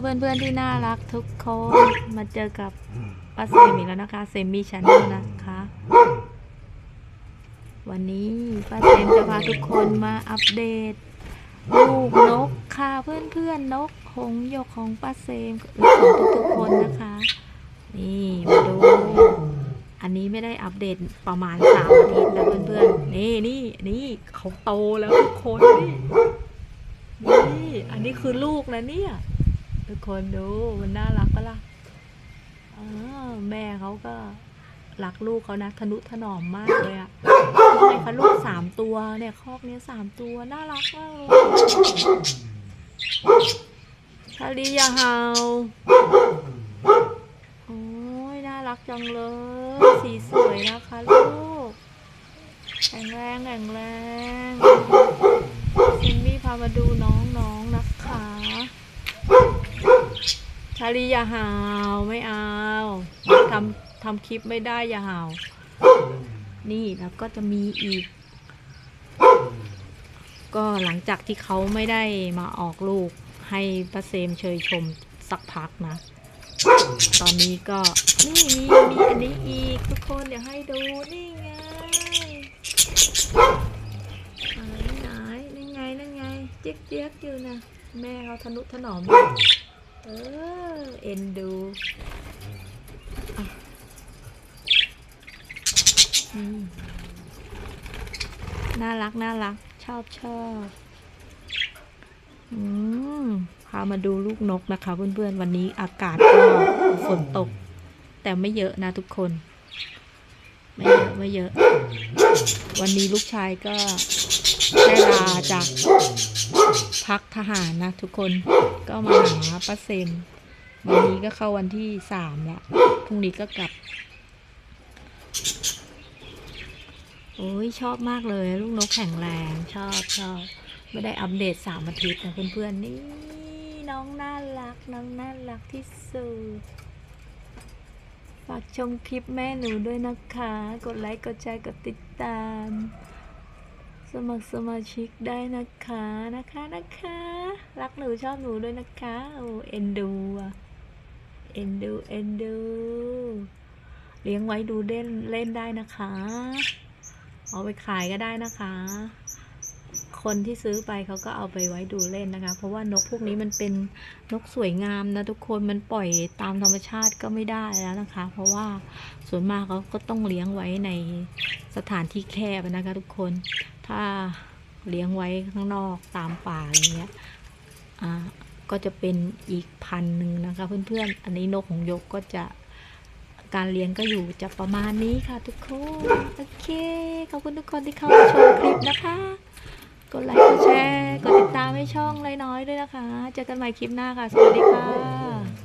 เพื่อนๆที่น่ารักทุกคนมาเจอกับป้าเซมอีกแล้วนะคะเซมมี่ชาแนลนะคะ วันนี้ป้าเซมจะพาทุกคนมาอัปเดตลูกนกค่ะเพื่อนๆนกหงยกของป้าเซมของทุกๆคนนะคะ นี่มาดูอันนี้ไม่ได้อัปเดตประมาณสามอาทิตย์แล้วเพื่อนๆนี่นี่นี่เขาโตแล้วทุกคนนี่นี่อันนี้คือลูกนะเนี่ย ทุกคนดูมันน่ารักปะล่ะอ่าแม่เขาก็รักลูกเขานะทนุถนอมมากเลยอะทำไมคะลูกสามตัวเนี่ยคอกเนี้ยสามตัวน่ารักมากเลยชาลีอย่าเห่าโอ้ยน่ารักจังเลย สีสวยนะคะลูก แข็งแรงแข็งแรงซิมมี่พามาดูน้องๆนะคะ ชาลีอย่าหาวไม่เอาทำทำคลิปไม่ได้อย่าหาวนี่แล้วก็จะมีอีก ก็หลังจากที่เขาไม่ได้มาออกลูกให้ป้าเซมเชยชมสักพักนะ ตอนนี้ก็นี่มีมีอันนี้อีกทุกคนเดี๋ยวให้ดูนี่ไงไหนไหนนั่นไงนั่นไงเจ๊ยกเจ๊ยกอยู่นะแม่เขาทนุถนอมอยู่ เออ เอ็นดูน่ารักน่ารัก ชอบชอบอืมพามาดูลูกนกนะคะ เพื่อนๆ วันนี้อากาศก็ฝนตก แต่ไม่เยอะนะทุกคน ไม่เยอะไม่เยอะ วันนี้ลูกชายก็ได้ลาจาก พักทหารนะทุกคนก็มาหาป้าเซมวันนี้ก็เข้าวันที่สามแล้วพรุ่งนี้ก็กลับ โอ้ยชอบมากเลยลูกนกแข็งแรงชอบชอบไม่ได้อัปเดตสามอาทิตย์นะเพื่อนๆนี่น้องน่ารักน้องน่ารักที่สุดฝากชมคลิปแม่หนูด้วยนะคะ กดไลค์ กดแชร์ กดติดตาม สมัครสมาชิกได้นะคะนะคะนะคะ รักหนูชอบหนูด้วยนะคะโอ้เอ็นดูอะเอ็นดูเอ็นดู เลี้ยงไว้ดูเล่นเล่นได้นะคะ เอาไปขายก็ได้นะคะ คนที่ซื้อไปเขาก็เอาไปไว้ดูเล่นนะคะ เพราะว่านกพวกนี้มันเป็นนกสวยงามนะทุกคนมันปล่อยตามธรรมชาติก็ไม่ได้แล้วนะคะ เพราะว่าส่วนมากเขาก็ต้องเลี้ยงไว้ในสถานที่แคบนะคะทุกคน ถ้าเลี้ยงไว้ข้างนอกตามป่าอะไรเงี้ยอ่าก็จะเป็นอีกพันหนึ่งนะคะเพื่อนๆ อันนี้นกของยกก็จะการเลี้ยงก็อยู่จะประมาณนี้ค่ะทุกคน โอเค ขอบคุณทุกคนที่เข้ามาชมคลิปนะคะ กดไลค์กดแชร์ กดติดตามให้ช่องน้อยๆด้วยนะคะ เจอกันใหม่คลิปหน้าค่ะ สวัสดีค่ะ